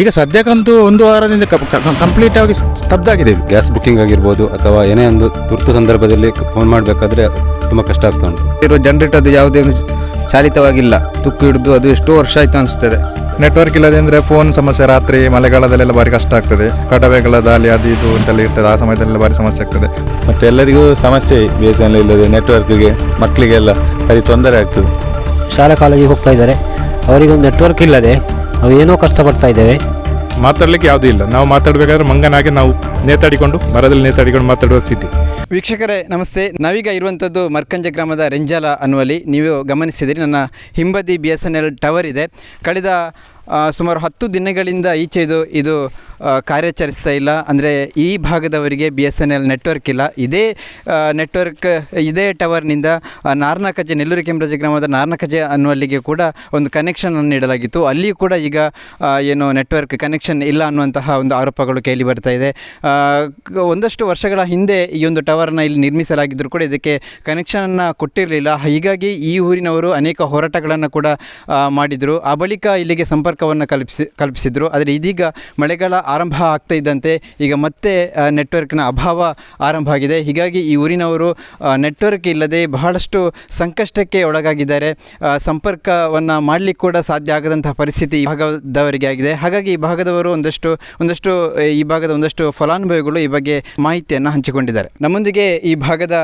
ಈಗ ಸದ್ಯಕ್ಕಂತೂ ಒಂದು ವಾರದಿಂದ ಕಂಪ್ಲೀಟ್ ಆಗಿ ಸ್ತಬ್ಧ ಆಗಿದೆ ಇದು. ಗ್ಯಾಸ್ ಬುಕ್ಕಿಂಗ್ ಆಗಿರ್ಬೋದು ಅಥವಾ ಏನೇ ಒಂದು ತುರ್ತು ಸಂದರ್ಭದಲ್ಲಿ ಫೋನ್ ಮಾಡಬೇಕಾದ್ರೆ ತುಂಬ ಕಷ್ಟ ಆಗ್ತಾ ಉಂಟು. ಇರೋ ಜನರೇಟ್ ಅದು ಯಾವುದೇ ಒಂದು ಚಾಲಿತವಾಗಿಲ್ಲ. ತುಕ್ಕು ಹಿಡಿದು ಅದು ಎಷ್ಟೋ ವರ್ಷ ಆಯ್ತು ಅನಿಸ್ತದೆ. ನೆಟ್ವರ್ಕ್ ಇಲ್ಲದೆ ಅಂದರೆ ಫೋನ್ ಸಮಸ್ಯೆ ರಾತ್ರಿ ಮಳೆಗಾಲದಲ್ಲೆಲ್ಲ ಭಾರಿ ಕಷ್ಟ ಆಗ್ತದೆ. ಕಡವೆಗಳ ದಾಳಿ ಅದು ಇದು ಅಂತೆಲ್ಲ ಇರ್ತದೆ. ಆ ಸಮಯದಲ್ಲೆಲ್ಲ ಭಾರಿ ಸಮಸ್ಯೆ ಆಗ್ತದೆ. ಮತ್ತು ಎಲ್ಲರಿಗೂ ಸಮಸ್ಯೆ ಬಿ ಎಸ್ ಎನ್ ಇಲ್ಲದೆ ನೆಟ್ವರ್ಕ್ಗೆ ಮಕ್ಕಳಿಗೆಲ್ಲ ಭಾರಿ ತೊಂದರೆ ಆಗ್ತದೆ. ಶಾಲಾ ಕಾಲೇಜಿಗೆ ಹೋಗ್ತಾ ಇದ್ದಾರೆ. ಅವರಿಗೊಂದು ನೆಟ್ವರ್ಕ್ ಇಲ್ಲದೆ ನಾವು ಏನೋ ಕಷ್ಟಪಡ್ತಾ ಇದ್ದೇವೆ. ಮಾತಾಡ್ಲಿಕ್ಕೆ ಯಾವುದೂ ಇಲ್ಲ. ನಾವು ಮಾತಾಡಬೇಕಾದ್ರೆ ಮಂಗನಾಗೆ ನಾವು ನೇತಾಡಿಕೊಂಡು ಮರದಲ್ಲಿ ನೇತಾಡಿಕೊಂಡು ಮಾತಾಡುವ ಸ್ಥಿತಿ. ವೀಕ್ಷಕರೇ ನಮಸ್ತೆ. ನಾವೀಗ ಇರುವಂಥದ್ದು ಮರ್ಕಂಜ ಗ್ರಾಮದ ರೆಂಜಾಲ ಅನ್ನುವಲ್ಲಿ. ನೀವು ಗಮನಿಸಿದಿರಿ ನನ್ನ ಹಿಂಬದಿ B S N L tower ಇದೆ. ಕಳೆದ ಸುಮಾರು ಹತ್ತು ದಿನಗಳಿಂದ ಈಚೆ ಇದು ಇದು ಕಾರ್ಯಾಚರಿಸ್ತಾ ಇಲ್ಲ. ಅಂದರೆ ಈ ಭಾಗದವರಿಗೆ B S N L network ಇಲ್ಲ. ಇದೇ ನೆಟ್ವರ್ಕ್ ಇದೇ ಟವರ್ನಿಂದ ನಾರ್ನಕಜೆ, ನೆಲ್ಲೂರು ಕೆಂಬ್ರಜೆ ಗ್ರಾಮದ ನಾರ್ನಕಜೆ ಅನ್ನುವಲ್ಲಿಗೆ ಕೂಡ ಒಂದು ಕನೆಕ್ಷನನ್ನು ನೀಡಲಾಗಿತ್ತು. ಅಲ್ಲಿಯೂ ಕೂಡ ಈಗ ಏನು ನೆಟ್ವರ್ಕ್ ಕನೆಕ್ಷನ್ ಇಲ್ಲ ಅನ್ನುವಂತಹ ಒಂದು ಆರೋಪಗಳು ಕೇಳಿ ಬರ್ತಾ ಇದೆ. ಒಂದಷ್ಟು ವರ್ಷಗಳ ಹಿಂದೆ ಈ ಒಂದು ಟವರ್ನ ಇಲ್ಲಿ ನಿರ್ಮಿಸಲಾಗಿದ್ದರೂ ಕೂಡ ಇದಕ್ಕೆ ಕನೆಕ್ಷನನ್ನು ಕೊಟ್ಟಿರಲಿಲ್ಲ. ಹೀಗಾಗಿ ಈ ಊರಿನವರು ಅನೇಕ ಹೋರಾಟಗಳನ್ನು ಕೂಡ ಮಾಡಿದರು. ಆ ಬಳಿಕ ಇಲ್ಲಿಗೆ ಸಂಪರ್ಕವನ್ನು ಕಲ್ಪಿಸಿ, ಕಲ್ಪಿಸಿದರು. ಆದರೆ ಇದೀಗ ಮಳೆಗಾಲ ಆರಂಭ ಆಗ್ತಾ ಇದ್ದಂತೆ ಈಗ ಮತ್ತೆ ನೆಟ್ವರ್ಕ್ನ ಅಭಾವ ಆರಂಭ ಆಗಿದೆ. ಹೀಗಾಗಿ ಈ ಊರಿನವರು ನೆಟ್ವರ್ಕ್ ಇಲ್ಲದೆ ಬಹಳಷ್ಟು ಸಂಕಷ್ಟಕ್ಕೆ ಒಳಗಾಗಿದ್ದಾರೆ. ಸಂಪರ್ಕವನ್ನು ಮಾಡಲಿಕ್ಕೆ ಕೂಡ ಸಾಧ್ಯ ಆಗದಂತಹ ಪರಿಸ್ಥಿತಿ ಈ ಭಾಗದವರಿಗೆ ಆಗಿದೆ. ಹಾಗಾಗಿ ಈ ಭಾಗದವರು ಒಂದಷ್ಟು ಒಂದಷ್ಟು, ಈ ಭಾಗದ ಒಂದಷ್ಟು ಫಲಾನುಭವಿಗಳು ಈ ಬಗ್ಗೆ ಮಾಹಿತಿಯನ್ನು ಹಂಚಿಕೊಂಡಿದ್ದಾರೆ. ನಮ್ಮೊಂದಿಗೆ ಈ ಭಾಗದ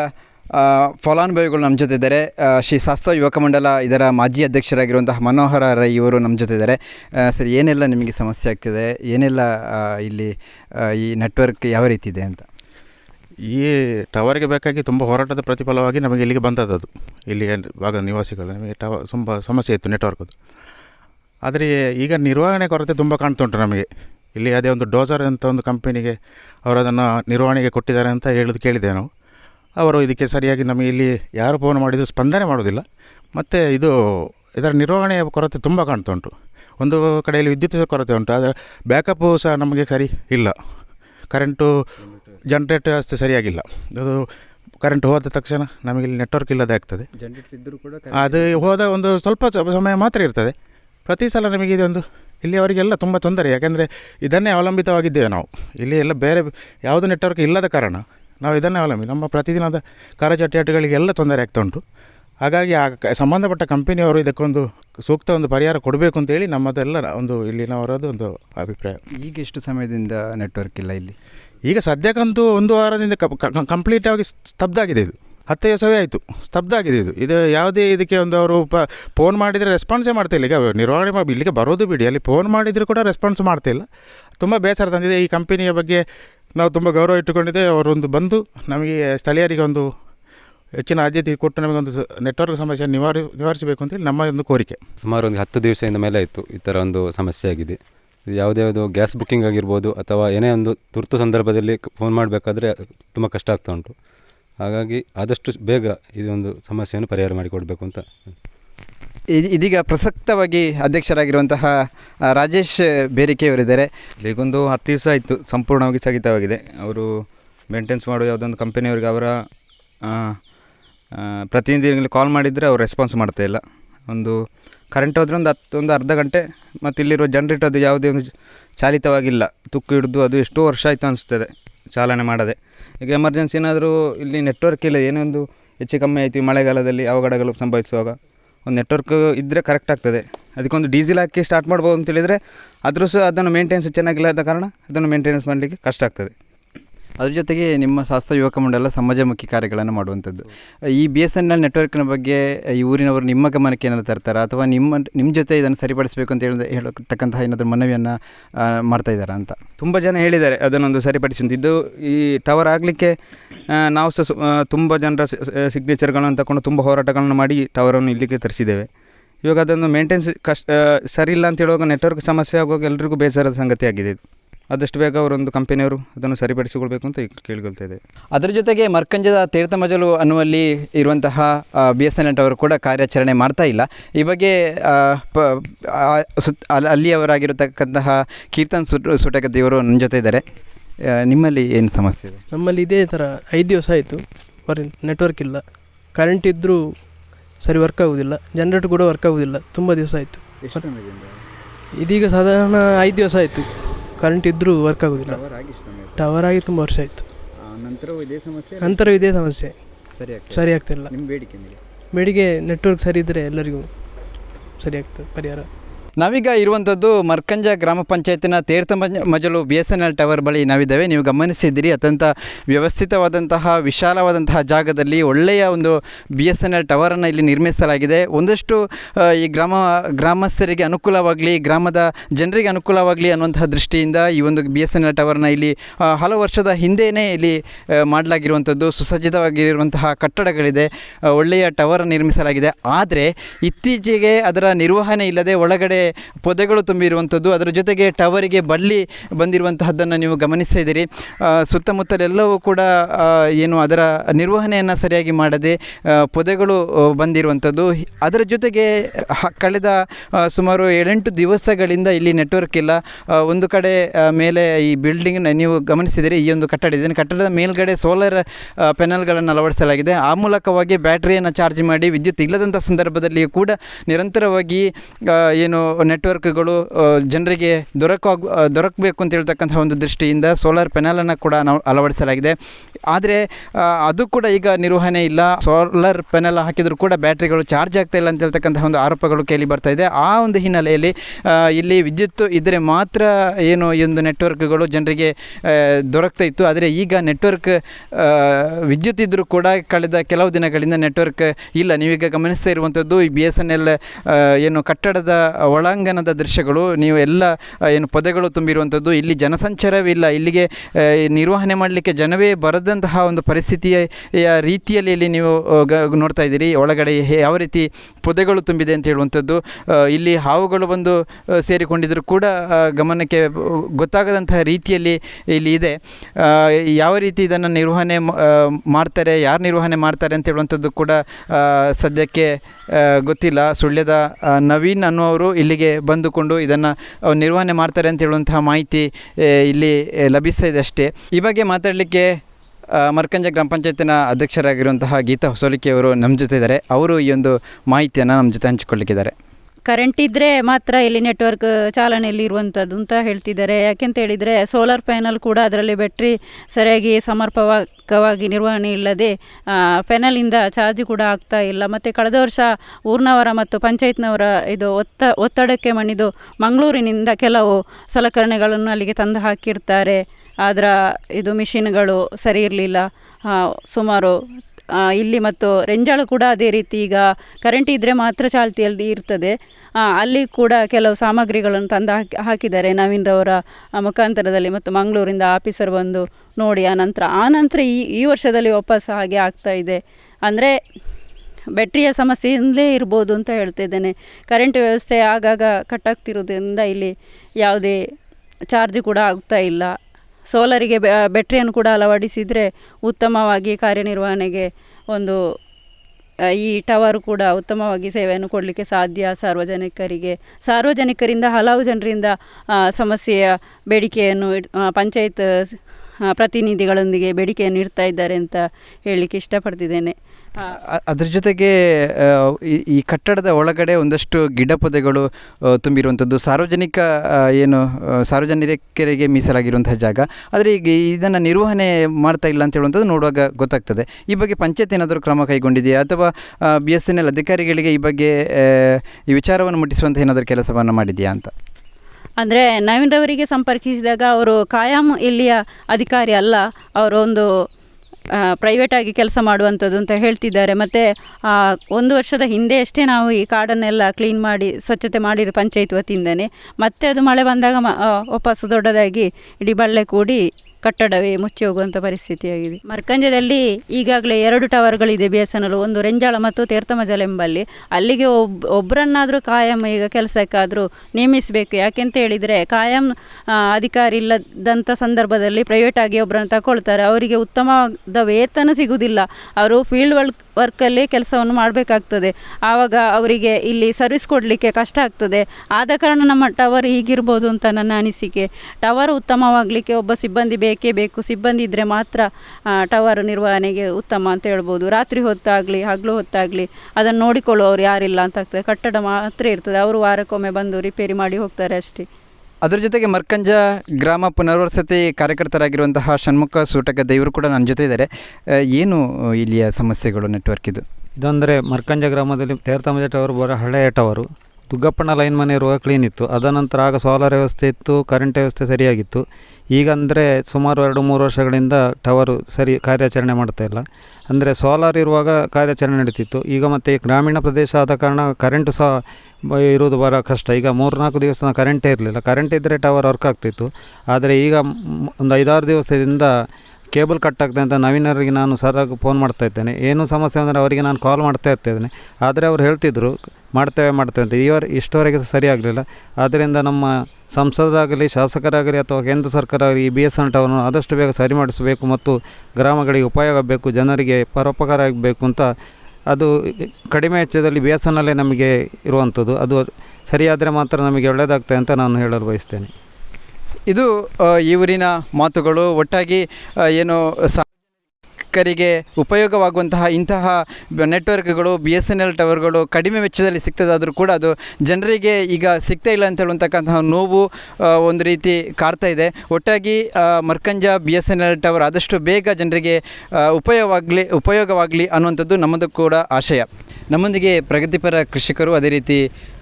ಫಲಾನುಭವಿಗಳು ನಮ್ಮ ಜೊತೆ ಇದ್ದಾರೆ ಶ್ರೀ ಶಾಸ್ತ್ರ ಯುವಕ ಮಂಡಲ ಇದರ ಮಾಜಿ ಅಧ್ಯಕ್ಷರಾಗಿರುವಂತಹ ಮನೋಹರ ರೈ ಇವರು ನಮ್ಮ ಜೊತೆ ಇದ್ದಾರೆ ಸರ್, ಏನೆಲ್ಲ ನಿಮಗೆ ಸಮಸ್ಯೆ ಆಗ್ತಿದೆ? ಏನೆಲ್ಲ ಇಲ್ಲಿ ಈ ನೆಟ್ವರ್ಕ್ ಯಾವ ರೀತಿ ಇದೆ ಅಂತ? ಈ ಟವರ್ಗೆ ಬೇಕಾಗಿ ತುಂಬ ಹೋರಾಟದ ಪ್ರತಿಫಲವಾಗಿ ನಮಗೆ ಇಲ್ಲಿಗೆ ಬಂದದ್ದು ಅದು. ಇಲ್ಲಿಗೆ ಭಾಗದ ನಿವಾಸಿಗಳು. ನಮಗೆ ಟವ, ತುಂಬ ಸಮಸ್ಯೆ ಇತ್ತು ನೆಟ್ವರ್ಕ್ದು ಆದರೆ ಈಗ ನಿರ್ವಹಣೆ ಕೊರತೆ ತುಂಬ ಕಾಣ್ತುಂಟು ನಮಗೆ. ಇಲ್ಲಿ ಅದೇ ಒಂದು ಡೋಸರ್ ಅಂತ ಒಂದು ಕಂಪನಿಗೆ ಅವರು ಅದನ್ನು ನಿರ್ವಹಣೆಗೆ ಕೊಟ್ಟಿದ್ದಾರೆ ಅಂತ ಹೇಳೋದು ಕೇಳಿದೆ ನಾವು ಅವರು ಇದಕ್ಕೆ ಸರಿಯಾಗಿ ನಮಗೆ ಇಲ್ಲಿ ಯಾರು ಫೋನ್ ಮಾಡಿದ್ರು ಸ್ಪಂದನೆ ಮಾಡೋದಿಲ್ಲ. ಮತ್ತು ಇದು ಇದರ ನಿರ್ವಹಣೆಯ ಕೊರತೆ ತುಂಬ ಕಾಣ್ತಾ ಉಂಟು ಒಂದು ಕಡೆಯಲ್ಲಿ ವಿದ್ಯುತ್ ಕೊರತೆ ಉಂಟು. ಆದರೆ ಬ್ಯಾಕಪ್ಪು ಸಹ ನಮಗೆ ಸರಿ ಇಲ್ಲ. ಕರೆಂಟು ಜನ್ರೇಟ್ ವ್ಯವಸ್ಥೆ ಸರಿಯಾಗಿಲ್ಲ. ಅದು ಕರೆಂಟ್ ಹೋದ ತಕ್ಷಣ ನಮಗೆ ಇಲ್ಲಿ ನೆಟ್ವರ್ಕ್ ಇಲ್ಲದೆ ಆಗ್ತದೆ. ಜನರೇಟರ್ ಇದ್ದರೂ ಕೂಡ ಅದು ಹೋದ ಒಂದು ಸ್ವಲ್ಪ ಸಮಯ ಮಾತ್ರ ಇರ್ತದೆ. ಪ್ರತಿ ಸಲ ನಮಗೆ ಇದೊಂದು ಇಲ್ಲಿಯವರಿಗೆಲ್ಲ ತುಂಬ ತೊಂದರೆ. ಯಾಕೆಂದರೆ ಇದನ್ನೇ ಅವಲಂಬಿತವಾಗಿದ್ದೇವೆ ನಾವು. ಇಲ್ಲಿ ಎಲ್ಲ ಬೇರೆ ಯಾವುದು ನೆಟ್ವರ್ಕ್ ಇಲ್ಲದ ಕಾರಣ ನಾವು ಇದನ್ನೇ ಅವಲಂಬಿ ನಮ್ಮ ಪ್ರತಿದಿನದ ಕಾರ್ಯಚಟುವಟಿಕೆಗಳಿಗೆಲ್ಲ ತೊಂದರೆ ಆಗ್ತಾ ಉಂಟು. ಹಾಗಾಗಿ ಆ ಕ- ಸಂಬಂಧಪಟ್ಟ ಕಂಪನಿಯವರು ಇದಕ್ಕೊಂದು ಸೂಕ್ತ ಒಂದು ಪರಿಹಾರ ಕೊಡಬೇಕು ಅಂತೇಳಿ ನಮ್ಮದೆಲ್ಲ ಒಂದು ಇಲ್ಲಿನವರದ್ದು ಒಂದು ಅಭಿಪ್ರಾಯ. ಈಗ ಎಷ್ಟು ಸಮಯದಿಂದ ನೆಟ್ವರ್ಕ್ ಇಲ್ಲ ಇಲ್ಲಿ? ಈಗ ಸದ್ಯಕ್ಕಂತೂ ಒಂದು ವಾರದಿಂದ ಕಂಪ್ಲೀಟ್ ಆಗಿ ಸ್ತಬ್ಧ ಆಗಿದೆ ಇದು. ಹತ್ತು ದಿವಸವೇ ಆಯಿತು. ಸ್ತಬ್ಧ ಆಗಿದೆ ಇದು. ಇದು ಯಾವುದೇ ಇದಕ್ಕೆ ಒಂದು ಅವರು ಪ ಫೋನ್ ಮಾಡಿದರೆ ರೆಸ್ಪಾನ್ಸೇ ಮಾಡ್ತಿಲ್ಲ ಈಗ ನಿರ್ವಹಣೆ ಮಾಡಿ ಇಲ್ಲಿಗೆ ಬರೋದು ಬಿಡಿ. ಅಲ್ಲಿ ಫೋನ್ ಮಾಡಿದರೂ ಕೂಡ ರೆಸ್ಪಾನ್ಸ್ ಮಾಡ್ತಿಲ್ಲ ತುಂಬ ಬೇಸರ ತಂದಿದೆ. ಈ ಕಂಪನಿಯ ಬಗ್ಗೆ ನಾವು ತುಂಬ ಗೌರವ ಇಟ್ಟುಕೊಂಡಿದ್ದೆ ಅವರೊಂದು ಬಂದು ನಮಗೆ ಸ್ಥಳೀಯರಿಗೆ ಒಂದು ಹೆಚ್ಚಿನ ಆದ್ಯತೆ ಕೊಟ್ಟು ನಮಗೊಂದು ನೆಟ್ವರ್ಕ್ ಸಮಸ್ಯೆ ನಿವಾರಿ, ನಿವಾರಿಸಬೇಕು ಅಂತೇಳಿ ನಮ್ಮ ಒಂದು ಕೋರಿಕೆ. ಸುಮಾರು ಒಂದು ಹತ್ತು ದಿವಸದಿಂದ ಮೇಲೆ ಆಯಿತು ಈ ಥರ ಒಂದು ಸಮಸ್ಯೆ ಆಗಿದೆ. ಯಾವುದೇ ಯಾವುದ್ಯಾವುದು ಗ್ಯಾಸ್ ಬುಕ್ಕಿಂಗ್ ಆಗಿರ್ಬೋದು ಅಥವಾ ಏನೇ ಒಂದು ತುರ್ತು ಸಂದರ್ಭದಲ್ಲಿ ಫೋನ್ ಮಾಡಬೇಕಾದ್ರೆ ತುಂಬ ಕಷ್ಟ ಆಗ್ತಾ ಉಂಟು. ಹಾಗಾಗಿ ಆದಷ್ಟು ಬೇಗ ಇದೊಂದು ಸಮಸ್ಯೆಯನ್ನು ಪರಿಹಾರ ಮಾಡಿಕೊಡಬೇಕು ಅಂತ. ಇದೀಗ ಪ್ರಸಕ್ತವಾಗಿ ಅಧ್ಯಕ್ಷರಾಗಿರುವಂತಹ ರಾಜೇಶ್ ಬೇರಿಕೆಯವರಿದ್ದಾರೆ. ಈಗೊಂದು ಹತ್ತು ದಿವಸ ಆಯಿತು, ಸಂಪೂರ್ಣವಾಗಿ ಸ್ಥಗಿತವಾಗಿದೆ. ಅವರು ಮೇಂಟೆನ್ಸ್ ಮಾಡೋ ಯಾವುದೊಂದು ಕಂಪನಿಯವರಿಗೆ ಅವರ ಪ್ರತಿನಿಧಿಗಳಿಗೆ ಕಾಲ್ ಮಾಡಿದರೆ ಅವರು ರೆಸ್ಪಾನ್ಸ್ ಮಾಡ್ತಾ ಇಲ್ಲ. ಒಂದು ಕರೆಂಟ್ ಹೋದರೆ ಒಂದು ಹತ್ತು, ಒಂದು ಅರ್ಧ ಗಂಟೆ, ಮತ್ತು ಇಲ್ಲಿರೋ ಜನ್ರೇಟ್ ಅದು ಯಾವುದೇ ಒಂದು ಚಾಲಿತವಾಗಿಲ್ಲ. ತುಕ್ಕು ಹಿಡಿದು ಅದು ಎಷ್ಟೋ ವರ್ಷ ಆಯಿತು ಅನಿಸ್ತದೆ ಚಾಲನೆ ಮಾಡದೆ. ಈಗ ಎಮರ್ಜೆನ್ಸಿ ಏನಾದರೂ ಇಲ್ಲಿ ನೆಟ್ವರ್ಕ್ ಇಲ್ಲ ಏನೊಂದು ಹೆಚ್ಚು ಕಮ್ಮಿ ಆಯಿತು ಮಳೆಗಾಲದಲ್ಲಿ ಅವಘಡಗಳು ಸಂಭವಿಸುವಾಗ. ಒಂದು ನೆಟ್ವರ್ಕ್ ಇದ್ದರೆ ಕರೆಕ್ಟ್ ಆಗ್ತದೆ. ಅದಕ್ಕೊಂದು ಡೀಸೆಲ್ ಹಾಕಿ ಸ್ಟಾರ್ಟ್ ಮಾಡ್ಬೋದು ಅಂತೇಳಿದರೆ ಆದರೂ ಸಹ ಅದನ್ನು ಮೇಂಟೆನೆನ್ಸ್ ಚೆನ್ನಾಗಿಲ್ಲದ ಕಾರಣ ಅದನ್ನು ಮೇಂಟೆನೆನ್ಸ್ ಮಾಡಲಿಕ್ಕೆ ಕಷ್ಟ ಆಗ್ತದೆ. ಅದ್ರ ಜೊತೆಗೆ ನಿಮ್ಮ ಶಾಸ್ತ್ರ ಯುವಕ ಮಂಡಲ ಸಮಾಜಮುಖಿ ಕಾರ್ಯಗಳನ್ನು ಮಾಡುವಂಥದ್ದು. ಈ ಬಿ ಎಸ್ ಎನ್ ಎಲ್ ನೆಟ್ವರ್ಕ್ನ ಬಗ್ಗೆ ಈ ಊರಿನವರು ನಿಮ್ಮ ಗಮನಕ್ಕೆ ಏನಾದರೂ ತರ್ತಾರೆ? ಅಥವಾ ನಿಮ್ಮ ನಿಮ್ಮ ಜೊತೆ ಇದನ್ನು ಸರಿಪಡಿಸಬೇಕು ಅಂತ ಹೇಳಿದ ಹೇಳತಕ್ಕಂತಹ ಏನಾದರೂ ಮನವಿಯನ್ನು ಮಾಡ್ತಾ ಇದ್ದಾರಾ ಅಂತ? ತುಂಬ ಜನ ಹೇಳಿದ್ದಾರೆ, ಅದನ್ನೊಂದು ಸರಿಪಡಿಸಿದ್ದು ಇದು ಈ ಟವರ್ ಆಗಲಿಕ್ಕೆ ನಾವು ಸಹ ತುಂಬ ಜನರ ಸಿಗ್ನೇಚರ್ಗಳನ್ನು ತಗೊಂಡು ತುಂಬ ಹೋರಾಟಗಳನ್ನು ಮಾಡಿ ಟವರನ್ನು ಇಲ್ಲಿಗೆ ತರಿಸಿದ್ದೇವೆ. ಇವಾಗ ಅದನ್ನು ಮೇಂಟೆನ್ಸ್ ಕಷ್ಟ ಸರಿ ಇಲ್ಲ ಅಂತ ಹೇಳುವಾಗ ನೆಟ್ವರ್ಕ್ ಸಮಸ್ಯೆ ಆಗುವಾಗ ಎಲ್ರಿಗೂ ಬೇಸರದ ಸಂಗತಿ ಆಗಿದೆ ಇದು. ಆದಷ್ಟು ಬೇಗ ಅವರೊಂದು ಕಂಪನಿಯವರು ಅದನ್ನು ಸರಿಪಡಿಸಿಕೊಳ್ಬೇಕು ಅಂತ ಈಗ ಕೇಳಿಕೊಳ್ತಾ ಇದೆ ಅದರ ಜೊತೆಗೆ ಮರ್ಕಂಜದ ತೀರ್ಥಮಜಲು ಅನ್ನುವಲ್ಲಿ ಇರುವಂತಹ B S N L tower ಕೂಡ ಕಾರ್ಯಾಚರಣೆ ಮಾಡ್ತಾ ಇಲ್ಲ. ಈ ಬಗ್ಗೆ ಆ, ಪ ಆ, ಸುತ್ ಅಲ್ಲಿ ಅಲ್ಲಿಯವರಾಗಿರತಕ್ಕಂತಹ ಕೀರ್ತನ್ ಸುಟ್ ಸುಟಗದ್ದಿಯವರು ನನ್ನ ಜೊತೆ ಇದ್ದಾರೆ. ನಿಮ್ಮಲ್ಲಿ ಏನು ಸಮಸ್ಯೆ ಇದೆ? ನಮ್ಮಲ್ಲಿ ಇದೇ ಥರ ಐದು ದಿವಸ ಆಯಿತು. ಬರೀ ನೆಟ್ವರ್ಕ್ ಇಲ್ಲ. ಕರೆಂಟ್ ಇದ್ದರೂ ಸರಿ ವರ್ಕ್ ಆಗೋದಿಲ್ಲ. ಜನ್ರೇಟ್ ಕೂಡ ವರ್ಕ್ ಆಗೋದಿಲ್ಲ. ತುಂಬ ದಿವಸ ಆಯಿತು. ಇದೀಗ ಸಾಧಾರಣ ಐದು ದಿವಸ ಆಯಿತು. ಕರೆಂಟ್ ಇದ್ದರೂ ವರ್ಕ್ ಆಗೋದಿಲ್ಲ. ಟವರ್ ಆಗಿ ಎಷ್ಟು ಸಮಯ ಆಯ್ತು? ಟವರ್ ಆಗಿ ತುಂಬ ವರ್ಷ ಆಯಿತು. ಆ, ನಂತರವೂ ಇದೇ ಸಮಸ್ಯೆ ನಂತರ ಇದೇ ಸಮಸ್ಯೆ. ಸರಿ ಆಗ್ತದೆ ಸರಿ ಆಗ್ತಿಲ್ಲ ನಿಮ್ಮ ಬೇಡಿಕೆ ಏನಿದೆ? ಬೆಳಿಗ್ಗೆ ನೆಟ್ವರ್ಕ್ ಸರಿ ಇದ್ದರೆ ಎಲ್ಲರಿಗೂ ಸರಿ ಆಗ್ತದೆ ಪರಿಹಾರ. ನಾವೀಗ ಇರುವಂಥದ್ದು ಮರ್ಕಂಜ ಗ್ರಾಮ ಪಂಚಾಯತಿನ ತೀರ್ಥ ಮಜ- ಮಜಲು B S N L tower ಬಳಿ ನಾವಿದ್ದೇವೆ. ನೀವು ಗಮನಿಸಿದ್ದೀರಿ, ಅತ್ಯಂತ ವ್ಯವಸ್ಥಿತವಾದಂತಹ, ವಿಶಾಲವಾದಂತಹ ಜಾಗದಲ್ಲಿ ಒಳ್ಳೆಯ ಒಂದು ಬಿ ಎಸ್ ಎನ್ ಎಲ್ ಟವರನ್ನು ಇಲ್ಲಿ ನಿರ್ಮಿಸಲಾಗಿದೆ. ಒಂದಷ್ಟು ಈ ಗ್ರಾಮ, ಗ್ರಾಮಸ್ಥರಿಗೆ ಅನುಕೂಲವಾಗಲಿ, ಗ್ರಾಮದ ಜನರಿಗೆ ಅನುಕೂಲವಾಗಲಿ ಅನ್ನುವಂತಹ ದೃಷ್ಟಿಯಿಂದ ಈ ಒಂದು ಬಿ ಎಸ್ ಎನ್ ಎಲ್ ಟವರನ್ನು ಇಲ್ಲಿ ಹಲವು ವರ್ಷದ ಹಿಂದೆಯೇ ಇಲ್ಲಿ ಮಾಡಲಾಗಿರುವಂಥದ್ದು ಸುಸಜ್ಜಿತವಾಗಿರುವಂತಹ ಕಟ್ಟಡಗಳಿದೆ. ಒಳ್ಳೆಯ ಟವರ್ ನಿರ್ಮಿಸಲಾಗಿದೆ. ಆದರೆ, ಇತ್ತೀಚೆಗೆ ಅದರ ನಿರ್ವಹಣೆ ಇಲ್ಲದೆ ಒಳಗಡೆ ಪೊದೆಗಳು ತುಂಬಿರುವಂಥದ್ದು. ಅದರ ಜೊತೆಗೆ ಟವರಿಗೆ ಬಳ್ಳಿ ಬಂದಿರುವಂತಹದ್ದನ್ನು ನೀವು ಗಮನಿಸ್ತಾ ಇದ್ದೀರಿ. ಸುತ್ತಮುತ್ತಲೆಲ್ಲವೂ ಕೂಡ ಏನು ಅದರ ನಿರ್ವಹಣೆಯನ್ನು ಸರಿಯಾಗಿ ಮಾಡದೆ ಪೊದೆಗಳು ಬಂದಿರುವಂಥದ್ದು. ಅದರ ಜೊತೆಗೆ ಕಳೆದ ಸುಮಾರು ಏಳೆಂಟು ದಿವಸಗಳಿಂದ ಇಲ್ಲಿ ನೆಟ್ವರ್ಕ್ ಇಲ್ಲ. ಒಂದು ಕಡೆ ಮೇಲೆ ಈ ಬಿಲ್ಡಿಂಗ್ನ ನೀವು ಗಮನಿಸಿದರೆ ಈ ಒಂದು ಕಟ್ಟಡ ಇದೆ. ಕಟ್ಟಡದ ಮೇಲ್ಗಡೆ ಸೋಲಾರ್ ಪೆನಲ್ಗಳನ್ನು ಅಳವಡಿಸಲಾಗಿದೆ. ಆ ಮೂಲಕವಾಗಿ ಬ್ಯಾಟ್ರಿಯನ್ನು ಚಾರ್ಜ್ ಮಾಡಿ ವಿದ್ಯುತ್ ಇಲ್ಲದಂಥ ಸಂದರ್ಭದಲ್ಲಿಯೂ ಕೂಡ ನಿರಂತರವಾಗಿ ಏನು ನೆಟ್ವರ್ಕ್ಗಳು ಜನರಿಗೆ ದೊರಕ ದೊರಕಬೇಕು ಅಂತ ಹೇಳ್ತಕ್ಕಂಥ ಒಂದು ದೃಷ್ಟಿಯಿಂದ ಸೋಲಾರ್ ಪೆನಲನ್ನು ಕೂಡ ನಾವು ಅಳವಡಿಸಲಾಗಿದೆ. ಆದರೆ ಅದು ಕೂಡ ಈಗ ನಿರ್ವಹಣೆ ಇಲ್ಲ. ಸೋಲಾರ್ ಪೆನಲ್ ಹಾಕಿದರೂ ಕೂಡ ಬ್ಯಾಟ್ರಿಗಳು ಚಾರ್ಜ್ ಆಗ್ತಾ ಇಲ್ಲ ಅಂತ ಹೇಳ್ತಕ್ಕಂಥ ಒಂದು ಆರೋಪಗಳು ಕೇಳಿ ಬರ್ತಾ ಇದೆ. ಆ ಒಂದು ಹಿನ್ನೆಲೆಯಲ್ಲಿ ಇಲ್ಲಿ ವಿದ್ಯುತ್ ಇದ್ದರೆ ಮಾತ್ರ ಏನು ಒಂದು ನೆಟ್ವರ್ಕ್ಗಳು ಜನರಿಗೆ ದೊರಕ್ತಾ ಇತ್ತು. ಆದರೆ ಈಗ ನೆಟ್ವರ್ಕ್ ವಿದ್ಯುತ್ ಇದ್ದರೂ ಕೂಡ ಕಳೆದ ಕೆಲವು ದಿನಗಳಿಂದ ನೆಟ್ವರ್ಕ್ ಇಲ್ಲ. ನೀವೀಗ ಗಮನಿಸ್ತಾ ಇರುವಂಥದ್ದು ಈ ಬಿ ಎಸ್ ಎನ್ ಎಲ್ ಏನು ಕಟ್ಟಡದ ಒಳಾಂಗಣದ ದೃಶ್ಯಗಳು, ನೀವು ಎಲ್ಲ ಏನು ಪೊದೆಗಳು ತುಂಬಿರುವಂಥದ್ದು ಇಲ್ಲಿ ಜನಸಂಚಾರವಿಲ್ಲ. ಇಲ್ಲಿಗೆ ನಿರ್ವಹಣೆ ಮಾಡಲಿಕ್ಕೆ ಜನವೇ ಬರದಂತಹ ಒಂದು ಪರಿಸ್ಥಿತಿಯ ರೀತಿಯಲ್ಲಿ ಇಲ್ಲಿ ನೀವು ನೋಡ್ತಾ ಇದ್ದೀರಿ. ಒಳಗಡೆ ಯಾವ ರೀತಿ ಪೊದೆಗಳು ತುಂಬಿದೆ ಅಂತ ಹೇಳುವಂಥದ್ದು ಇಲ್ಲಿ ಹಾವುಗಳು ಬಂದು ಸೇರಿಕೊಂಡಿದ್ದರೂ ಕೂಡ ಗಮನಕ್ಕೆ ಗೊತ್ತಾಗದಂತಹ ರೀತಿಯಲ್ಲಿ ಇಲ್ಲಿ ಇದೆ. ಯಾವ ರೀತಿ ಇದನ್ನು ನಿರ್ವಹಣೆ ಮಾಡ್ತಾರೆ, ಯಾರು ನಿರ್ವಹಣೆ ಮಾಡ್ತಾರೆ ಅಂತ ಹೇಳುವಂಥದ್ದು ಕೂಡ ಸದ್ಯಕ್ಕೆ ಗೊತ್ತಿಲ್ಲ. ಸುಳ್ಯದ ನವೀನ್ ಅನ್ನುವರು ಇಲ್ಲಿಗೆ ಬಂದುಕೊಂಡು ಇದನ್ನು ನಿರ್ವಹಣೆ ಮಾಡ್ತಾರೆ ಅಂತ ಹೇಳುವಂತಹ ಮಾಹಿತಿ ಇಲ್ಲಿ ಲಭಿಸ್ತಾ ಇದೆ ಅಷ್ಟೇ. ಈ ಬಗ್ಗೆ ಮಾತಾಡಲಿಕ್ಕೆ ಮರ್ಕಂಜ ಗ್ರಾಮ ಪಂಚಾಯತಿನ ಅಧ್ಯಕ್ಷರಾಗಿರುವಂತಹ ಗೀತಾ ಹೊಸಲಿಕೆಯವರು ನಮ್ಮ ಜೊತೆ ಇದ್ದಾರೆ ಅವರು ಈ ಒಂದು ಮಾಹಿತಿಯನ್ನು ನಮ್ಮ ಜೊತೆ ಹಂಚಿಕೊಳ್ಳಿಕ್ಕಿದ್ದಾರೆ. ಕರೆಂಟ್ ಇದ್ದರೆ ಮಾತ್ರ ಇಲ್ಲಿ ನೆಟ್ವರ್ಕ್ ಚಾಲನೆಯಲ್ಲಿ ಇರುವಂಥದ್ದು ಅಂತ ಹೇಳ್ತಿದ್ದಾರೆ. ಯಾಕೆಂತ ಹೇಳಿದರೆ ಸೋಲಾರ್ ಪ್ಯಾನಲ್ ಕೂಡ ಅದರಲ್ಲಿ ಬ್ಯಾಟ್ರಿ ಸರಿಯಾಗಿ ಸಮರ್ಪಕವಾಗಿ ನಿರ್ವಹಣೆ ಇಲ್ಲದೆ ಪ್ಯಾನಲಿಂದ ಚಾರ್ಜ್ ಕೂಡ ಆಗ್ತಾ ಇಲ್ಲ. ಮತ್ತು ಕಳೆದ ವರ್ಷ ಊರ್ನವರ ಮತ್ತು ಪಂಚಾಯತ್ನವರ ಇದು ಒತ್ತ, ಒತ್ತಡಕ್ಕೆ ಮಣಿದು ಮಂಗಳೂರಿನಿಂದ ಕೆಲವು ಸಲಕರಣೆಗಳನ್ನು ಅಲ್ಲಿಗೆ ತಂದು ಹಾಕಿರ್ತಾರೆ. ಅದರ ಇದು ಮಿಷಿನ್ಗಳು ಸರಿ ಇರಲಿಲ್ಲ. ಸುಮಾರು ಇಲ್ಲಿ ಮತ್ತು ರೆಂಜಾಳು ಕೂಡ ಅದೇ ರೀತಿ ಈಗ ಕರೆಂಟ್ ಇದ್ದರೆ ಮಾತ್ರ ಚಾಲ್ತಿಯಲ್ಲಿ ಇರ್ತದೆ. ಅಲ್ಲಿ ಕೂಡ ಕೆಲವು ಸಾಮಗ್ರಿಗಳನ್ನು ತಂದು ಹಾಕಿ, ಹಾಕಿದ್ದಾರೆ. ನವೀನ್ರವರ ರವರ ಮುಖಾಂತರದಲ್ಲಿ ಮತ್ತು ಮಂಗಳೂರಿಂದ ಆಫೀಸರ್ ಬಂದು ನೋಡಿ ಆನಂತರ ಆನಂತರ ಈ ಈ ವರ್ಷದಲ್ಲಿ ವಾಪಸ್ ಹಾಗೆ ಆಗ್ತಾ ಇದೆ. ಅಂದರೆ ಬ್ಯಾಟ್ರಿಯ ಸಮಸ್ಯೆಯಿಂದಲೇ ಇರ್ಬೋದು ಅಂತ ಹೇಳ್ತಿದ್ದೇನೆ ಕರೆಂಟ್ ವ್ಯವಸ್ಥೆ ಆಗಾಗ ಕಟ್ಟಾಗ್ತಿರೋದ್ರಿಂದ ಇಲ್ಲಿ ಯಾವುದೇ ಚಾರ್ಜ್ ಕೂಡ ಆಗ್ತಾ ಇಲ್ಲ. ಸೋಲರಿಗೆ ಬ್ಯಾಟ್ರಿಯನ್ನು ಕೂಡ ಅಳವಡಿಸಿದರೆ ಉತ್ತಮವಾಗಿ ಕಾರ್ಯನಿರ್ವಹಣೆಗೆ ಒಂದು ಈ ಟವರ್ ಕೂಡ ಉತ್ತಮವಾಗಿ ಸೇವೆಯನ್ನು ಕೊಡಲಿಕ್ಕೆ ಸಾಧ್ಯ. ಸಾರ್ವಜನಿಕರಿಗೆ, ಸಾರ್ವಜನಿಕರಿಂದ ಹಲವು ಜನರಿಂದ ಸಮಸ್ಯೆಯ ಬೇಡಿಕೆಯನ್ನು ಪಂಚಾಯತ್ ಪ್ರತಿನಿಧಿಗಳೊಂದಿಗೆ ಬೇಡಿಕೆಯನ್ನು ಇಡ್ತಾ ಇದ್ದಾರೆ ಅಂತ ಹೇಳಲಿಕ್ಕೆ ಇಷ್ಟಪಡ್ತಿದ್ದೇನೆ. ಅದ್ರ ಜೊತೆಗೆ ಈ- ಕಟ್ಟಡದ ಒಳಗಡೆ ಒಂದಷ್ಟು ಗಿಡ ಪೊದೆಗಳು ತುಂಬಿರುವಂಥದ್ದು, ಸಾರ್ವಜನಿಕ ಏನು ಸಾರ್ವಜನಿಕರಿಗೆ ಮೀಸಲಾಗಿರುವಂತಹ ಜಾಗ. ಆದರೆ ಈಗ ಇದನ್ನು ನಿರ್ವಹಣೆ ಮಾಡ್ತಾ ಇಲ್ಲ ಅಂತ ಹೇಳುವಂಥದ್ದು ನೋಡುವಾಗ ಗೊತ್ತಾಗ್ತದೆ. ಈ ಬಗ್ಗೆ ಪಂಚಾಯತ್ ಏನಾದರೂ ಕ್ರಮ ಕೈಗೊಂಡಿದೆಯಾ? ಅಥವಾ ಬಿ ಎಸ್ ಎನ್ ಎಲ್ ಅಧಿಕಾರಿಗಳಿಗೆ ಈ ಬಗ್ಗೆ ಈ ವಿಚಾರವನ್ನು ಮುಟ್ಟಿಸುವಂಥ ಏನಾದರೂ ಕೆಲಸವನ್ನು ಮಾಡಿದೆಯಾ ಅಂತ? ಅಂದರೆ ನವೀನ್ರವರಿಗೆ ಸಂಪರ್ಕಿಸಿದಾಗ ಅವರು ಕಾಯಂ ಇಲ್ಲಿಯ ಅಧಿಕಾರಿ ಅಲ್ಲ, ಅವರು ಒಂದು ಪ್ರೈವೇಟಾಗಿ ಕೆಲಸ ಮಾಡುವಂಥದ್ದು ಅಂತ ಹೇಳ್ತಿದ್ದಾರೆ. ಮತ್ತು ಒಂದು ವರ್ಷದ ಹಿಂದೆ ಅಷ್ಟೇ ನಾವು ಈ ಕಾಡನ್ನೆಲ್ಲ ಕ್ಲೀನ್ ಮಾಡಿ, ಸ್ವಚ್ಛತೆ ಮಾಡಿರೋ ಪಂಚಾಯತ್ ವತಿಯಿಂದನೇ ಮತ್ತೆ ಅದು ಮಳೆ ಬಂದಾಗ ಮ ವಾಪಸ್ಸು ದೊಡ್ಡದಾಗಿ ಇಡೀ ಬಳ್ಳೆ ಕೂಡಿ ಕಟ್ಟಡವೇ ಮುಚ್ಚಿ ಹೋಗುವಂಥ ಪರಿಸ್ಥಿತಿಯಾಗಿದೆ. ಮರ್ಕಂಜದಲ್ಲಿ ಈಗಾಗಲೇ ಎರಡು ಟವರ್ಗಳಿದೆ ಬಿ ಎಸ್ ಎನ್ ಎಲ್ ಒಂದು ರೆಂಜಾಳ ಮತ್ತು ತೀರ್ಥಮಜಲ ಎಂಬಲ್ಲಿ ಅಲ್ಲಿಗೆ ಒಬ್ ಒಬ್ಬರನ್ನಾದರೂ ಕಾಯಂ ಈಗ ಕೆಲಸಕ್ಕಾದರೂ ನೇಮಿಸಬೇಕು. ಯಾಕೆಂತ ಹೇಳಿದರೆ ಕಾಯಂ ಅಧಿಕಾರಿ ಇಲ್ಲದಂಥ ಸಂದರ್ಭದಲ್ಲಿ ಪ್ರೈವೇಟಾಗಿ ಒಬ್ಬರನ್ನು ತಗೊಳ್ತಾರೆ ಅವರಿಗೆ ಉತ್ತಮವಾದ ವೇತನ ಸಿಗುವುದಿಲ್ಲ. ಅವರು ಫೀಲ್ಡ್ ವರ್ಕ್ ವರ್ಕಲ್ಲೇ ಕೆಲಸವನ್ನು ಮಾಡಬೇಕಾಗ್ತದೆ. ಆವಾಗ ಅವರಿಗೆ ಇಲ್ಲಿ ಸರ್ವಿಸ್ ಕೊಡಲಿಕ್ಕೆ ಕಷ್ಟ ಆಗ್ತದೆ. ಆದ ಕಾರಣ ನಮ್ಮ ಟವರ್ ಹೀಗಿರ್ಬೋದು ಅಂತ ನನ್ನ ಅನಿಸಿಕೆ. ಟವರ್ ಉತ್ತಮವಾಗಲಿಕ್ಕೆ ಒಬ್ಬ ಸಿಬ್ಬಂದಿ ಬೇಕೇ ಬೇಕು. ಸಿಬ್ಬಂದಿ ಇದ್ದರೆ ಮಾತ್ರ ಟವರ್ ನಿರ್ವಹಣೆಗೆ ಉತ್ತಮ ಅಂತ ಹೇಳ್ಬೋದು. ರಾತ್ರಿ ಹೊತ್ತಾಗಲಿ, ಹಗಲು ಹೊತ್ತಾಗಲಿ ಅದನ್ನು ನೋಡಿಕೊಳ್ಳುವವರು ಯಾರಿಲ್ಲ ಅಂತ ಆಗ್ತದೆ. ಕಟ್ಟಡ ಮಾತ್ರ ಇರ್ತದೆ. ಅವರು ವಾರಕ್ಕೊಮ್ಮೆ ಬಂದು ರಿಪೇರಿ ಮಾಡಿ ಹೋಗ್ತಾರೆ ಅಷ್ಟೇ. ಅದರ ಜೊತೆಗೆ ಮರ್ಕಂಜ ಗ್ರಾಮ ಪುನರ್ವಸತಿ ಕಾರ್ಯಕರ್ತರಾಗಿರುವಂತಹ ಷಣ್ಮುಖ ಸೂಟಕ ದೇವರು ಕೂಡ ನನ್ನ ಜೊತೆ ಇದ್ದಾರೆ. ಏನು ಇಲ್ಲಿಯ ಸಮಸ್ಯೆಗಳು ನೆಟ್ವರ್ಕ್ ಇದು? ಇದಂದರೆ ಮರ್ಕಂಜ ಗ್ರಾಮದಲ್ಲಿ ತೇರ್ತಮಜ ಟವರ್ ಬರೋ ಹಳೆಯ ಟವರು. ದುಗ್ಗಪ್ಪನ ಲೈನ್ ಮನೆ ಇರುವಾಗ ಕ್ಲೀನ್ ಇತ್ತು. ಅದ ನಂತರ ಆಗ ಸೋಲಾರ್ ವ್ಯವಸ್ಥೆ ಇತ್ತು ಕರೆಂಟ್ ವ್ಯವಸ್ಥೆ ಸರಿಯಾಗಿತ್ತು. ಈಗ ಅಂದರೆ ಸುಮಾರು ಎರಡು ಮೂರು ವರ್ಷಗಳಿಂದ ಟವರು ಸರಿ ಕಾರ್ಯಾಚರಣೆ ಮಾಡ್ತಾ ಇಲ್ಲ. ಅಂದರೆ ಸೋಲಾರ್ ಇರುವಾಗ ಕಾರ್ಯಾಚರಣೆ ನಡೀತಿತ್ತು. ಈಗ ಮತ್ತೆ ಗ್ರಾಮೀಣ ಪ್ರದೇಶ ಆದ ಕಾರಣ ಕರೆಂಟು ಸಹ ಇರುವುದು ಬರೋ ಕಷ್ಟ. ಈಗ ಮೂರು ನಾಲ್ಕು ದಿವಸ ಕರೆಂಟೇ ಇರಲಿಲ್ಲ. ಕರೆಂಟ್ ಇದ್ದರೆ ಟವರ್ ವರ್ಕ್ ಆಗ್ತಿತ್ತು. ಆದರೆ ಈಗ ಒಂದು ಐದಾರು ದಿವಸದಿಂದ ಕೇಬಲ್ ಕಟ್ ಆಗ್ತದೆ ಅಂತ ನವೀನರಿಗೆ ನಾನು ಸರಾಗಿ ಫೋನ್ ಮಾಡ್ತಾ ಇದ್ದೇನೆ. ಏನು ಸಮಸ್ಯೆ ಅಂದರೆ ಅವರಿಗೆ ನಾನು ಕಾಲ್ ಮಾಡ್ತಾ ಇರ್ತಿದ್ದೇನೆ ಆದರೆ ಅವರು ಹೇಳ್ತಿದ್ದರು ಮಾಡ್ತೇವೆ ಮಾಡ್ತೇವೆ ಅಂತ. ಈವರ್ ಇಷ್ಟವರೆಗೆ ಸರಿ ಸರಿಯಾಗಲಿಲ್ಲ. ಆದ್ದರಿಂದ ನಮ್ಮ ಸಂಸದರಾಗಲಿ ಶಾಸಕರಾಗಲಿ ಅಥವಾ ಕೇಂದ್ರ ಸರ್ಕಾರ ಆಗಲಿ ಈ ಬಿ ಎಸ್ ಎನ್ ಟವರ್ನ ಆದಷ್ಟು ಬೇಗ ಸರಿ ಮಾಡಿಸಬೇಕು ಮತ್ತು ಗ್ರಾಮಗಳಿಗೆ ಉಪಯೋಗ ಆಗಬೇಕು, ಜನರಿಗೆ ಪರೋಪಕಾರ ಆಗಬೇಕು ಅಂತ ಅದು ಕಡಿಮೆ ವೆಚ್ಚದಲ್ಲಿ ಬಿ ಎಸ್ ಎನ್ ನಮಗೆ ಇರುವಂಥದ್ದು. ಅದು ಸರಿಯಾದರೆ ಮಾತ್ರ ನಮಗೆ ಒಳ್ಳೆಯದಾಗ್ತದೆ ಅಂತ ನಾನು ಹೇಳಲು ಬಯಸ್ತೇನೆ. ಇದು ಇವರಿನ ಮಾತುಗಳು. ಒಟ್ಟಾಗಿ ಏನು ಏನು ಸಾರ್ವಜನಿಕರಿಗೆ ಉಪಯೋಗವಾಗುವಂತಹ ಇಂತಹ ನೆಟ್ವರ್ಕ್ಗಳು ಬಿ ಎಸ್ ಎನ್ ಎಲ್ ಟವರ್ಗಳು ಕಡಿಮೆ ವೆಚ್ಚದಲ್ಲಿ ಸಿಗ್ತದಾದರೂ ಕೂಡ ಅದು ಜನರಿಗೆ ಈಗ ಸಿಗ್ತಾ ಇಲ್ಲ ಅಂತ ಹೇಳುವಂತಕ್ಕಂತಹ ನೋವು ಒಂದು ರೀತಿ ಕಾಡ್ತಾ ಇದೆ. ಒಟ್ಟಾಗಿ Markanja B S N L tower ಆದಷ್ಟು ಬೇಗ ಜನರಿಗೆ ಉಪಯೋಗವಾಗಲಿ ಉಪಯೋಗವಾಗಲಿ ಅನ್ನುವಂಥದ್ದು ನಮ್ಮದು ಕೂಡ ಆಶಯ. ನಮ್ಮೊಂದಿಗೆ ಪ್ರಗತಿಪರ ಕೃಷಿಕರು, ಅದೇ ರೀತಿ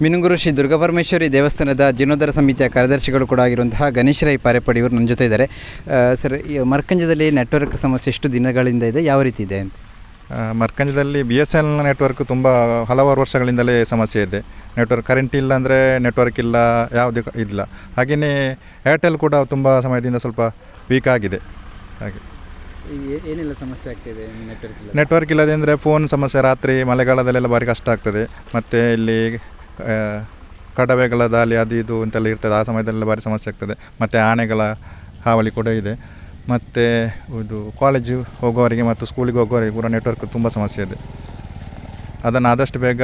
ಮಿನುಗುರು ಶ್ರೀ ದುರ್ಗಾಪರಮೇಶ್ವರಿ ದೇವಸ್ಥಾನದ ಜೀರ್ಣೋದ್ಧಾರ ಸಮಿತಿಯ ಕಾರ್ಯದರ್ಶಿಗಳು ಕೂಡ ಆಗಿರುವಂತಹ ಗಣೇಶ್ ರೈ ಪಾರೆಪಡಿ ಇವರು ನನ್ನ ಜೊತೆ ಇದ್ದಾರೆ. ಸರ್ ಮರ್ಕಂಜದಲ್ಲಿ ನೆಟ್ವರ್ಕ್ ಸಮಸ್ಯೆ ಎಷ್ಟು ದಿನಗಳಿಂದ ಇದೆ, ಯಾವ ರೀತಿ ಇದೆ ಅಂತ? ಮರ್ಕಂಜದಲ್ಲಿ ಬಿ ಎಸ್ ಎಲ್ ನೆಟ್ವರ್ಕ್ ತುಂಬ ಹಲವಾರು ವರ್ಷಗಳಿಂದಲೇ ಸಮಸ್ಯೆ ಇದೆ. ನೆಟ್ವರ್ಕ್ ಕರೆಂಟ್ ಇಲ್ಲ ಅಂದರೆ ನೆಟ್ವರ್ಕ್ ಇಲ್ಲ, ಯಾವುದೇ ಇಲ್ಲ. ಹಾಗೆಯೇ ಏರ್ಟೆಲ್ ಕೂಡ ತುಂಬ ಸಮಯದಿಂದ ಸ್ವಲ್ಪ ವೀಕ್ ಆಗಿದೆ. ಹಾಗೆ. ಏನೆಲ್ಲ ಸಮಸ್ಯೆ ಆಗ್ತಿದೆ ನೆಟ್ವರ್ಕ್ ನೆಟ್ವರ್ಕ್ ಇಲ್ಲದೆ ಅಂದರೆ ಫೋನ್ ಸಮಸ್ಯೆ ರಾತ್ರಿ ಮಳೆಗಾಲದಲ್ಲೆಲ್ಲ ಭಾರಿ ಕಷ್ಟ ಆಗ್ತದೆ. ಮತ್ತು ಇಲ್ಲಿ ಕಡವೆಗಳ ದಾಳಿ ಅದು ಇದು ಅಂತೆಲ್ಲ ಇರ್ತದೆ. ಆ ಸಮಯದಲ್ಲೆಲ್ಲ ಭಾರಿ ಸಮಸ್ಯೆ ಆಗ್ತದೆ. ಮತ್ತು ಆನೆಗಳ ಹಾವಳಿ ಕೂಡ ಇದೆ. ಮತ್ತು ಇದು ಕಾಲೇಜು ಹೋಗೋವರಿಗೆ ಮತ್ತು ಸ್ಕೂಲಿಗೆ ಹೋಗೋವರಿಗೆ ಕೂಡ ನೆಟ್ವರ್ಕ್ ತುಂಬ ಸಮಸ್ಯೆ ಇದೆ. ಅದನ್ನು ಆದಷ್ಟು ಬೇಗ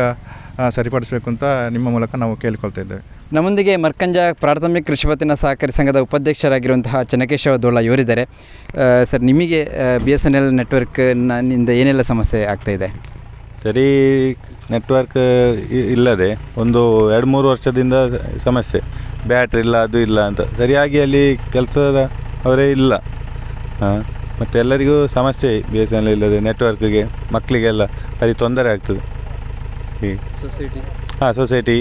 ಸರಿಪಡಿಸಬೇಕು ಅಂತ ನಿಮ್ಮ ಮೂಲಕ ನಾವು ಕೇಳಿಕೊಳ್ತಾ ಇದ್ದೇವೆ. ನಮ್ಮೊಂದಿಗೆ ಮರ್ಕಂಜ ಪ್ರಾಥಮಿಕ ಕೃಷಿ ಪತ್ತಿನ ಸಹಕಾರಿ ಸಂಘದ ಉಪಾಧ್ಯಕ್ಷರಾಗಿರುವಂತಹ ಚೆನ್ನಕೇಶವ ದೋಳ ಇವರಿದ್ದಾರೆ. ಸರ್ ನಿಮಗೆ ಬಿ ಎಸ್ ಎನ್ ಎಲ್ ನೆಟ್ವರ್ಕ್ನಿಂದ ಏನೆಲ್ಲ ಸಮಸ್ಯೆ ಆಗ್ತಾಯಿದೆ ಇದೆ? ಸರಿ ನೆಟ್ವರ್ಕ್ ಇಲ್ಲದೆ ಒಂದು ಎರಡು ಮೂರು ವರ್ಷದಿಂದ ಸಮಸ್ಯೆ. ಬ್ಯಾಟ್ರಿ ಇಲ್ಲ ಅದು ಇಲ್ಲ ಅಂತ. ಸರಿಯಾಗಿ ಅಲ್ಲಿ ಕೆಲಸದ ಅವರೇ ಇಲ್ಲ. ಹಾಂ ಮತ್ತು ಎಲ್ಲರಿಗೂ ಸಮಸ್ಯೆ ಬಿ ಎಸ್ ಎನ್ ಎಲ್ ಇಲ್ಲದೆ ನೆಟ್ವರ್ಕ್ಗೆ ಮಕ್ಕಳಿಗೆಲ್ಲ ಅಲ್ಲಿ ತೊಂದರೆ ಆಗ್ತದೆ. ಹೀಗೆ ಸೊಸೈಟಿ ಹಾಂ ಸೊಸೈಟಿ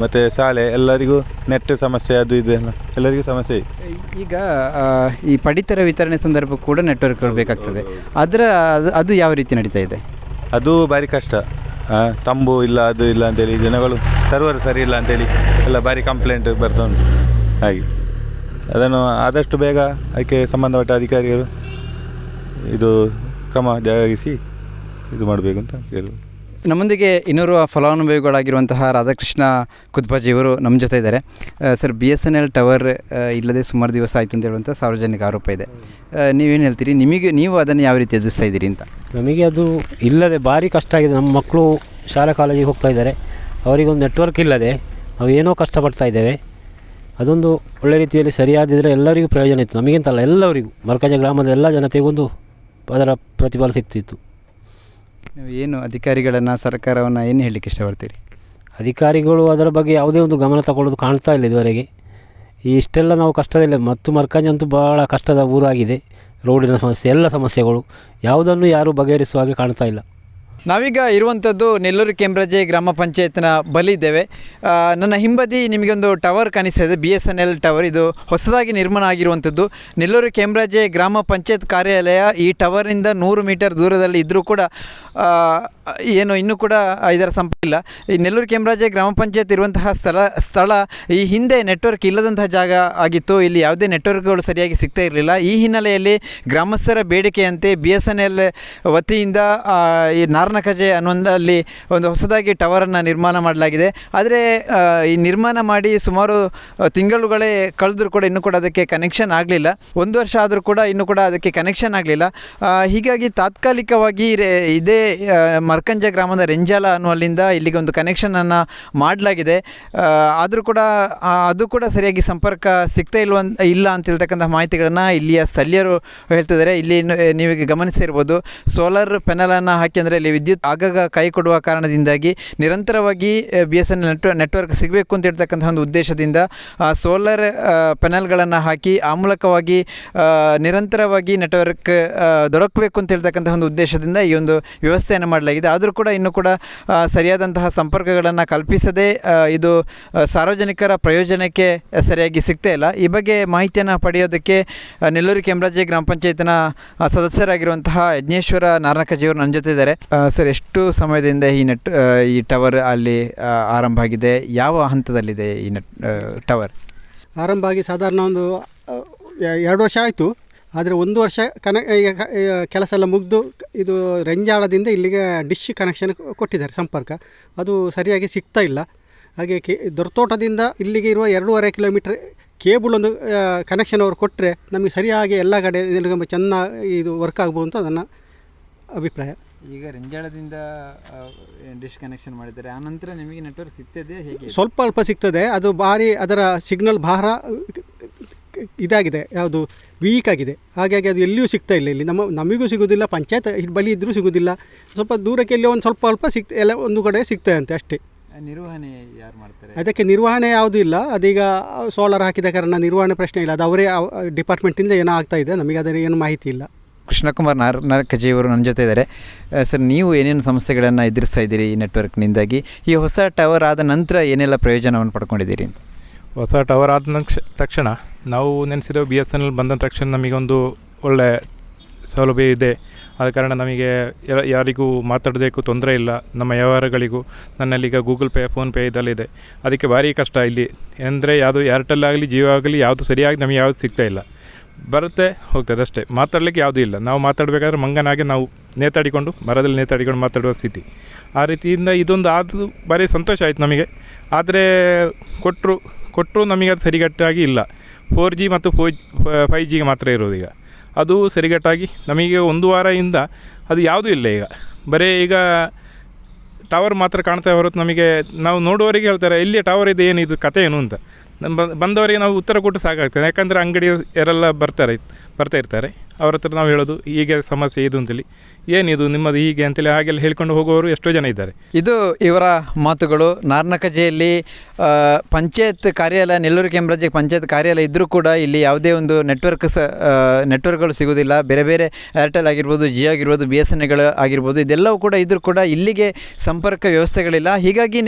ಮತ್ತು ಶಾಲೆ ಎಲ್ಲರಿಗೂ ನೆಟ್ ಸಮಸ್ಯೆ ಅದು ಇದು ಎಲ್ಲ. ಎಲ್ಲರಿಗೂ ಸಮಸ್ಯೆ ಇದೆ. ಈಗ ಆ, ಈ ಪಡಿತರ ವಿತರಣೆ ಸಂದರ್ಭ ಕೂಡ ನೆಟ್ವರ್ಕ್ ಬೇಕಾಗ್ತದೆ. ಅದರ ಅದು- ಅದು ಯಾವ ರೀತಿ ನಡೀತಾ ಇದೆ? ಅದು ಭಾರಿ ಕಷ್ಟ. ಆ, ತಂಬು ಇಲ್ಲ ಅದು ಇಲ್ಲ ಅಂತೇಳಿ ಜನಗಳು ಸರ್ವರ್ ಸರಿ ಇಲ್ಲ ಅಂತೇಳಿ ಎಲ್ಲ ಭಾರಿ ಕಂಪ್ಲೇಂಟ್ ಬರ್ತಾ ಉಂಟು ಹಾಗೆ. ಅದನ್ನು ಆದಷ್ಟು ಬೇಗ ಅದಕ್ಕೆ ಸಂಬಂಧಪಟ್ಟ ಅಧಿಕಾರಿಗಳು ಇದು ಕ್ರಮ ಜರುಗಿಸಿ ಇದು ಮಾಡಬೇಕು ಅಂತ ಹೇಳುವುದು ನಮ್ಮೊಂದಿಗೆ ಇನ್ನೂರು ಫಲಾನುಭವಿಗಳಾಗಿರುವಂತಹ ರಾಧಾಕೃಷ್ಣ ಕುದ್ಬಾಜಿಯವರು ನಮ್ಮ ಜೊತೆ ಇದ್ದಾರೆ. Sir B S N L tower ಇಲ್ಲದೆ ಸುಮಾರು ದಿವಸ ಆಯಿತು ಅಂತ ಹೇಳುವಂಥ ಸಾರ್ವಜನಿಕ ಆರೋಪ ಇದೆ. ನೀವೇನು ಹೇಳ್ತೀರಿ? ನಿಮಗೆ, ನೀವು ಅದನ್ನು ಯಾವ ರೀತಿ ಎದುರಿಸ್ತಾ ಇದ್ದೀರಿ ಅಂತ? ನಮಗೆ ಅದು ಇಲ್ಲದೆ ಭಾರಿ ಕಷ್ಟ ಆಗಿದೆ. ನಮ್ಮ ಮಕ್ಕಳು ಶಾಲಾ ಕಾಲೇಜಿಗೆ ಹೋಗ್ತಾ ಇದ್ದಾರೆ. ಅವರಿಗೊಂದು ನೆಟ್ವರ್ಕ್ ಇಲ್ಲದೆ ನಾವು ಏನೋ ಕಷ್ಟಪಡ್ತಾ ಇದ್ದೇವೆ. ಅದೊಂದು ಒಳ್ಳೆ ರೀತಿಯಲ್ಲಿ ಸರಿಯಾದಿದ್ದರೆ ಎಲ್ಲರಿಗೂ ಪ್ರಯೋಜನ ಇತ್ತು. ನಮಗಿಂತಲ್ಲ, ಎಲ್ಲರಿಗೂ. ಮರ್ಕಜ ಗ್ರಾಮದ ಎಲ್ಲ ಜನತೆಗೊಂದು ಅದರ ಪ್ರತಿಫಲ ಸಿಗ್ತಿತ್ತು. ನೀವು ಏನು ಅಧಿಕಾರಿಗಳನ್ನು, ಸರ್ಕಾರವನ್ನು ಏನು ಹೇಳಲಿಕ್ಕೆ ಇಷ್ಟಪಡ್ತೀರಿ? ಅಧಿಕಾರಿಗಳು ಅದರ ಬಗ್ಗೆ ಯಾವುದೇ ಒಂದು ಗಮನ ತಗೊಳ್ಳೋದು ಕಾಣ್ತಾ ಇಲ್ಲ ಇದುವರೆಗೆ. ಇಷ್ಟೆಲ್ಲ ನಾವು ಕಷ್ಟದಲ್ಲಿ ಮತ್ತು ಮರ್ಕಂಜ್ ಅಂತೂ ಭಾಳ ಕಷ್ಟದ ಊರಾಗಿದೆ. ರೋಡಿನ ಸಮಸ್ಯೆ, ಎಲ್ಲ ಸಮಸ್ಯೆಗಳು. ಯಾವುದನ್ನು ಯಾರೂ ಬಗೆಹರಿಸುವ ಹಾಗೆ ಕಾಣ್ತಾ ಇಲ್ಲ. ನಾವೀಗ ಇರುವಂಥದ್ದು ನೆಲ್ಲೂರು ಕೆಂಬ್ರಜೆ ಗ್ರಾಮ ಪಂಚಾಯತ್ನ ಬಲಿ ಇದ್ದೇವೆ ನನ್ನ ಹಿಂಬದಿ ನಿಮಗೊಂದು ಟವರ್ ಕಾಣಿಸ್ತಾ ಇದೆ B S N L tower. ಇದು ಹೊಸದಾಗಿ ನಿರ್ಮಾಣ ಆಗಿರುವಂಥದ್ದು. ನೆಲ್ಲೂರು ಕೆಂಬ್ರಜೆ ಗ್ರಾಮ ಪಂಚಾಯತ್ ಕಾರ್ಯಾಲಯ ಈ ಟವರ್ನಿಂದ ನೂರು ಮೀಟರ್ ದೂರದಲ್ಲಿ ಇದ್ದರೂ ಕೂಡ ಏನು ಇನ್ನೂ ಕೂಡ ಇದರ ಸಂಪರ್ಕ ಇಲ್ಲ. ಈ ನೆಲ್ಲೂರು ಕೆಂಬ್ರಾಜೆ ಗ್ರಾಮ ಪಂಚಾಯತ್ ಇರುವಂತಹ ಸ್ಥಳ ಸ್ಥಳ ಈ ಹಿಂದೆ ನೆಟ್ವರ್ಕ್ ಇಲ್ಲದಂತಹ ಜಾಗ ಆಗಿತ್ತು. ಇಲ್ಲಿ ಯಾವುದೇ ನೆಟ್ವರ್ಕ್ಗಳು ಸರಿಯಾಗಿ ಸಿಗ್ತಾ ಇರಲಿಲ್ಲ. ಈ ಹಿನ್ನೆಲೆಯಲ್ಲಿ ಗ್ರಾಮಸ್ಥರ ಬೇಡಿಕೆಯಂತೆ ಬಿ ಎಸ್ ಎನ್ ಎಲ್ ವತಿಯಿಂದ ಈ ನಾರ್ಮಲ್ ನಾರ್ನಕಜೆ ಅನ್ನೊಂದಲ್ಲಿ ಒಂದು ಹೊಸದಾಗಿ ಟವರನ್ನು ನಿರ್ಮಾಣ ಮಾಡಲಾಗಿದೆ. ಆದರೆ ಈ ನಿರ್ಮಾಣ ಮಾಡಿ ಸುಮಾರು ತಿಂಗಳುಗಳೇ ಕಳೆದರೂ ಕೂಡ ಇನ್ನೂ ಕೂಡ ಅದಕ್ಕೆ ಕನೆಕ್ಷನ್ ಆಗಲಿಲ್ಲ. ಒಂದು ವರ್ಷ ಆದರೂ ಕೂಡ ಇನ್ನೂ ಕೂಡ ಅದಕ್ಕೆ ಕನೆಕ್ಷನ್ ಆಗಲಿಲ್ಲ. ಹೀಗಾಗಿ ತಾತ್ಕಾಲಿಕವಾಗಿ ಇದೇ ಮರ್ಕಂಜ ಗ್ರಾಮದ ರೆಂಜಾಲ ಅನ್ನುವಲ್ಲಿಂದ ಇಲ್ಲಿಗೆ ಒಂದು ಕನೆಕ್ಷನನ್ನು ಮಾಡಲಾಗಿದೆ. ಆದರೂ ಕೂಡ ಅದು ಕೂಡ ಸರಿಯಾಗಿ ಸಂಪರ್ಕ ಸಿಗ್ತಾ ಇಲ್ವ ಇಲ್ಲ ಅಂತ ಹೇಳ್ತಕ್ಕಂಥ ಮಾಹಿತಿಗಳನ್ನು ಇಲ್ಲಿಯ ಸ್ಥಳೀಯರು ಹೇಳ್ತಿದ್ದಾರೆ. ಇಲ್ಲಿ ನೀವು ಗಮನಿಸಿರ್ಬೋದು. ಸೋಲಾರ್ ಪೆನಲನ್ನು ಹಾಕಿ ಅಂದರೆ ಇಲ್ಲಿ ವಿದ್ಯುತ್ ಆಗಾಗ ಕೈ ಕೊಡುವ ಕಾರಣದಿಂದಾಗಿ ನಿರಂತರವಾಗಿ B S N network network ಸಿಗಬೇಕು ಅಂತ ಹೇಳ್ತಕ್ಕಂಥ ಒಂದು ಉದ್ದೇಶದಿಂದ ಸೋಲಾರ್ ಪೆನಲ್ಗಳನ್ನು ಹಾಕಿ ಆ ಮೂಲಕವಾಗಿ ನಿರಂತರವಾಗಿ ನೆಟ್ವರ್ಕ್ ದೊರಕಬೇಕು ಅಂತ ಹೇಳ್ತಕ್ಕಂಥ ಒಂದು ಉದ್ದೇಶದಿಂದ ಈ ಒಂದು ವ್ಯವಸ್ಥೆಯನ್ನು ಮಾಡಲಾಗಿದೆ. ಆದರೂ ಕೂಡ ಇನ್ನೂ ಕೂಡ ಸರಿಯಾದಂತಹ ಸಂಪರ್ಕಗಳನ್ನು ಕಲ್ಪಿಸದೆ ಇದು ಸಾರ್ವಜನಿಕರ ಪ್ರಯೋಜನಕ್ಕೆ ಸರಿಯಾಗಿ ಸಿಗ್ತಾ ಇಲ್ಲ. ಈ ಬಗ್ಗೆ ಮಾಹಿತಿಯನ್ನು ಪಡೆಯೋದಕ್ಕೆ ನೆಲ್ಲೂರು ಕೆಂಬ್ರಾಜೆ ಗ್ರಾಮ ಪಂಚಾಯತ್ನ ಸದಸ್ಯರಾಗಿರುವಂತಹ ಯಜ್ಞೇಶ್ವರ ನಾರಾಯಣಕಜಿಯವರು ನನ್ನ ಜೊತೆ ಇದ್ದಾರೆ. ಸರ್, ಎಷ್ಟು ಸಮಯದಿಂದ ಈ ನೆಟ್ ಈ ಟವರ್ ಅಲ್ಲಿ ಆರಂಭ ಆಗಿದೆ? ಯಾವ ಹಂತದಲ್ಲಿದೆ ಈ ನೆಟ್ ಟವರ್? ಆರಂಭ ಆಗಿ ಸಾಧಾರಣ ಒಂದು ಎರಡು ವರ್ಷ ಆಯಿತು. ಆದರೆ ಒಂದು ವರ್ಷ ಕನೆ ಕೆಲಸ ಎಲ್ಲ ಮುಗಿದು ಇದು ರೆಂಜಾಳದಿಂದ ಇಲ್ಲಿಗೆ ಡಿಶ್ ಕನೆಕ್ಷನ್ ಕೊಟ್ಟಿದ್ದಾರೆ ಸಂಪರ್ಕ. ಅದು ಸರಿಯಾಗಿ ಸಿಗ್ತಾ ಇಲ್ಲ. ಹಾಗೆ ಕೆ, ದೊರತೋಟದಿಂದ ಇಲ್ಲಿಗೆ ಇರುವ ಎರಡೂವರೆ ಕಿಲೋಮೀಟ್ರ್ ಕೇಬಲ್ ಒಂದು ಕನೆಕ್ಷನ್ ಅವರು ಕೊಟ್ಟರೆ ನಮಗೆ ಸರಿಯಾಗಿ ಎಲ್ಲ ಕಡೆ ಚೆನ್ನಾಗಿ ಇದು ವರ್ಕ್ ಆಗ್ಬೋದು ಅಂತ ನನ್ನ ಅಭಿಪ್ರಾಯ. ಈಗ ರಂಜಾಳದಿಂದ ಡಿಶ್ ಕನೆಕ್ಷನ್ ಮಾಡಿದ್ದಾರೆ. ಆನಂತರ ನಿಮಗೆ ನೆಟ್ವರ್ಕ್ ಸಿಗ್ತದೆ ಹೇಗೆ? ಸ್ವಲ್ಪ ಅಲ್ಪ ಸಿಗ್ತದೆ. ಅದು ಭಾರಿ ಅದರ ಸಿಗ್ನಲ್ ಭಾರ ಇದಾಗಿದೆ. ಯಾವುದು ವೀಕ್ ಆಗಿದೆ. ಹಾಗಾಗಿ ಅದು ಎಲ್ಲಿಯೂ ಸಿಗ್ತಾ ಇಲ್ಲ ಇಲ್ಲಿ. ನಮ್ಮ ನಮಗೂ ಸಿಗೋದಿಲ್ಲ ಪಂಚಾಯತ್ ಬಳಿ ಇದ್ದರೂ ಸಿಗೋದಿಲ್ಲ. ಸ್ವಲ್ಪ ದೂರಕ್ಕೆ ಎಲ್ಲಿ ಒಂದು ಸ್ವಲ್ಪ ಅಲ್ಪ ಸಿಗ್ ಎಲ್ಲ ಒಂದು ಕಡೆ ಸಿಗ್ತದೆ ಅಂತೆ ಅಷ್ಟೇ ನಿರ್ವಹಣೆ ಯಾರು ಮಾಡ್ತಾರೆ? ಅದಕ್ಕೆ ನಿರ್ವಹಣೆ ಯಾವುದೂ ಇಲ್ಲ. ಅದೀಗ ಸೋಲಾರ್ ಹಾಕಿದ ಕಾರಣ ನಿರ್ವಹಣೆ ಪ್ರಶ್ನೆ ಇಲ್ಲ. ಅದು ಅವರೇ ಡಿಪಾರ್ಟ್ಮೆಂಟಿಂದ ಏನೋ ಆಗ್ತಾ ಇದೆ. ನಮಗೆ ಅದರ ಏನು ಮಾಹಿತಿ ಇಲ್ಲ. ಕೃಷ್ಣಕುಮಾರ್ ನಾರ್ ನಾರ್ಕಜಿಯವರು ನನ್ನ ಜೊತೆ ಇದ್ದಾರೆ. ಸರ್, ನೀವು ಏನೇನು ಸಮಸ್ಯೆಗಳನ್ನು ಎದುರಿಸ್ತಾ ಇದ್ದೀರಿ ಈ ನೆಟ್ವರ್ಕ್ನಿಂದಾಗಿ ಈ ಹೊಸ ಟವರ್ ಆದ ನಂತರ ಏನೆಲ್ಲ ಪ್ರಯೋಜನವನ್ನು ಪಡ್ಕೊಂಡಿದ್ದೀರಿ ಹೊಸ ಟವರ್ ಆದ ತಕ್ಷಣ ನಾವು ನೆನೆಸಿರೋ ಬಿ ಎಸ್ ಎನ್ ಎಲ್ ಬಂದ ತಕ್ಷಣ ನಮಗೊಂದು ಒಳ್ಳೆ ಸೌಲಭ್ಯ ಇದೆ. ಆದ ಕಾರಣ ನಮಗೆ ಯಾರಿಗೂ ಮಾತಾಡಬೇಕು ತೊಂದರೆ ಇಲ್ಲ. ನಮ್ಮ ವ್ಯವಹಾರಗಳಿಗೂ ನನ್ನಲ್ಲೀಗ ಗೂಗಲ್ ಪೇ ಫೋನ್ಪೇ ಇದೆಲ್ಲ ಅದಕ್ಕೆ ಭಾರಿ ಕಷ್ಟ ಇಲ್ಲಿ. ಅಂದರೆ ಯಾವುದು ಏರ್ಟೆಲ್ ಆಗಲಿ ಜಿಯೋ ಆಗಲಿ, ಯಾವುದು ಸರಿಯಾಗಿ ನಮಗೆ ಯಾವುದು ಸಿಗ್ತಾ ಇಲ್ಲ. ಬರುತ್ತೆ, ಹೋಗ್ತದೆ ಅಷ್ಟೇ. ಮಾತಾಡಲಿಕ್ಕೆ ಯಾವುದೂ ಇಲ್ಲ. ನಾವು ಮಾತಾಡಬೇಕಾದ್ರೆ ಮಂಗನಾಗೆ ನಾವು ನೇತಾಡಿಕೊಂಡು, ಮರದಲ್ಲಿ ನೇತಾಡಿಕೊಂಡು ಮಾತಾಡುವ ಸ್ಥಿತಿ. ಆ ರೀತಿಯಿಂದ ಇದೊಂದು ಆದು ಭಾರಿ ಸಂತೋಷ ಆಯಿತು ನಮಗೆ. ಆದರೆ ಕೊಟ್ಟರು ಕೊಟ್ಟರು ನಮಗೆ ಅದು ಸರಿಗಟ್ಟಾಗಿ ಇಲ್ಲ. ಫೋರ್ ಜಿ ಮತ್ತು ಫೋ ಫೈ ಜಿಗೆ ಮಾತ್ರ ಇರೋದು ಈಗ. ಅದು ಸರಿಗಟ್ಟಾಗಿ ನಮಗೆ ಒಂದು ವಾರದಿಂದ ಅದು ಯಾವುದೂ ಇಲ್ಲ ಈಗ. ಬರೀ ಈಗ ಟವರ್ ಮಾತ್ರ ಕಾಣ್ತಾ ಹೊರತು ನಮಗೆ, ನಾವು ನೋಡುವವರಿಗೆ ಹೇಳ್ತಾರೆ ಇಲ್ಲಿ ಟವರ್ ಇದೆ ಇದು ಕತೆ ಏನು? ಅಂತ. ನಮ್ಮ ಬಂದವರಿಗೆ ನಾವು ಉತ್ತರ ಕೊಟ್ಟು ಸಾಕಾಗ್ತದೆ. ಯಾಕಂದರೆ ಅಂಗಡಿ ಯಾರೆಲ್ಲ ಬರ್ತಾರೆ. ಬರ್ತಾ ಇರ್ತಾರೆ. ಅವ್ರ ಹತ್ರ ನಾವು ಹೇಳೋದು, ಹೀಗೆ ಸಮಸ್ಯೆ ಇದು ಅಂತೇಳಿ. ಏನಿದು, ನಿಮ್ಮದು ಹೀಗೆ ಅಂತೇಳಿ ಹಾಗೆಲ್ಲ ಹೇಳ್ಕೊಂಡು ಹೋಗುವವರು ಎಷ್ಟೋ ಜನ ಇದ್ದಾರೆ. ಇದು ಇವರ ಮಾತುಗಳು. ನಾರ್ನಕಜೆಯಲ್ಲಿ ಪಂಚಾಯತ್ ಕಾರ್ಯಾಲಯ, ನೆಲ್ಲೂರು ಕೆಂಬ್ರಾಜೆ ಪಂಚಾಯತ್ ಕಾರ್ಯಾಲಯ ಇದ್ದರೂ ಕೂಡ ಇಲ್ಲಿ ಯಾವುದೇ ಒಂದು ನೆಟ್ವರ್ಕ್ ಸ ನೆಟ್ವರ್ಕ್ಗಳು ಸಿಗೋದಿಲ್ಲ ಬೇರೆ ಬೇರೆ ಏರ್ಟೆಲ್ ಆಗಿರ್ಬೋದು, ಜಿಯೋ ಆಗಿರ್ಬೋದು ಬಿ ಎಸ್ ಎನ್ ಎಗಳು ಆಗಿರ್ಬೋದು, ಇದೆಲ್ಲವೂ ಕೂಡ ಇದ್ದರೂ ಕೂಡ ಇಲ್ಲಿಗೆ ಸಂಪರ್ಕ ವ್ಯವಸ್ಥೆಗಳಿಲ್ಲ. ಹೀಗಾಗಿ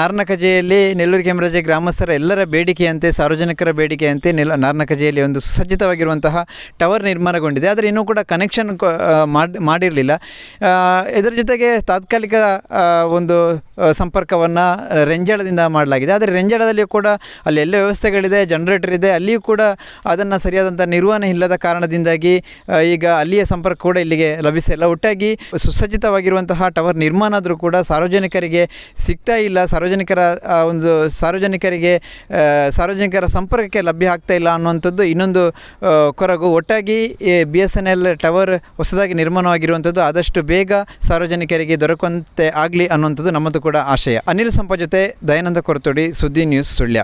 ನಾರ್ನಕಜೆಯಲ್ಲಿ ನೆಲ್ಲೂರು ಕೆಂಬ್ರಾಜೆ ಗ್ರಾಮಸ್ಥರ ಎಲ್ಲರ ಬೇಡಿಕೆಯಂತೆ, ಸಾರ್ವಜನಿಕರ ಬೇಡಿಕೆಯಂತೆ ನೆಲ ನಾರ್ನಕಜೆಯಲ್ಲಿ ಒಂದು ಸುಸಜ್ಜಿತವಾಗಿರುವಂತಹ ಟವರ್ ನಿರ್ಮಾಣಗೊಂಡಿದೆ ಆದರೆ ಇನ್ನೂ ಕೂಡ ಕನೆಕ್ಷನ್ ಮಾಡಿ ಮಾಡಿರಲಿಲ್ಲ. ಇದರ ಜೊತೆಗೆ ತಾತ್ಕಾಲಿಕ ಒಂದು ಸಂಪರ್ಕವನ್ನು ರೆಂಜಾಳದಿಂದ ಮಾಡಲಾಗಿದೆ. ಆದರೆ ರೆಂಜಾಳದಲ್ಲಿಯೂ ಕೂಡ ಅಲ್ಲಿ ಎಲ್ಲ ವ್ಯವಸ್ಥೆಗಳಿದೆ ಜನರೇಟರ್ ಇದೆ ಅಲ್ಲಿಯೂ ಕೂಡ ಅದನ್ನು ಸರಿಯಾದಂಥ ನಿರ್ವಹಣೆ ಇಲ್ಲದ ಕಾರಣದಿಂದಾಗಿ ಈಗ ಅಲ್ಲಿಯ ಸಂಪರ್ಕ ಕೂಡ ಇಲ್ಲಿಗೆ ಲಭಿಸಿಲ್ಲ. ಒಟ್ಟಾಗಿ ಸುಸಜ್ಜಿತವಾಗಿರುವಂತಹ ಟವರ್ ನಿರ್ಮಾಣ ಆದರೂ ಕೂಡ ಸಾರ್ವಜನಿಕರಿಗೆ ಸಿಗ್ತಾ ಇಲ್ಲ. ಸಾರ್ವಜನಿಕರ ಒಂದು ಸಾರ್ವಜನಿಕರಿಗೆ ಸಾರ್ವಜನಿಕರ ಸಂಪರ್ಕಕ್ಕೆ ಲಭ್ಯ ಆಗ್ತಾ ಇಲ್ಲ ಅನ್ನುವಂಥದ್ದು ಇನ್ನೊಂದು ಆ, ಕೊರಗು ಒಟ್ಟಾಗಿ B S N L tower ಹೊಸದಾಗಿ ನಿರ್ಮಾಣವಾಗಿರುವಂಥದ್ದು ಆದಷ್ಟು ಬೇಗ ಸಾರ್ವಜನಿಕರಿಗೆ ದೊರಕುವಂತೆ ಆಗಲಿ ಅನ್ನುವಂಥದ್ದು ನಮ್ಮದು ಕೂಡ ಆಶಯ. ಅನಿಲ್ ಸಂಪ ಜೊತೆ ದಯಾನಂದ ಕೊರತೋಡಿ ಸುದ್ದಿ ನ್ಯೂಸ್ ಸುಳ್ಯ.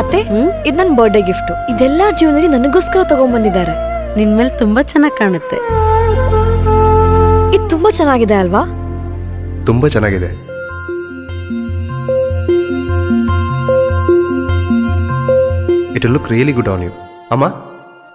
ಅತ್ತೆ ಇದು ನನ್ನ ಬರ್ಡೇ ಗಿಫ್ಟ್ ಇದೆಲ್ಲ ಜೀವನದಲ್ಲಿ ನನಗೋಸ್ಕರ ತಗೊಂಡ್ಬಂದಿದ್ದಾರೆ. ನಿನ್ ಮೇಲೆ ತುಂಬಾ ಚೆನ್ನಾಗಿ ಕಾಣುತ್ತೆ. ಇದು ತುಂಬಾ ಚೆನ್ನಾಗಿದೆ ಅಲ್ವಾ? ತುಂಬಾ ಚೆನ್ನಾಗಿದೆ. It look really good on you ಅಮ್ಮ?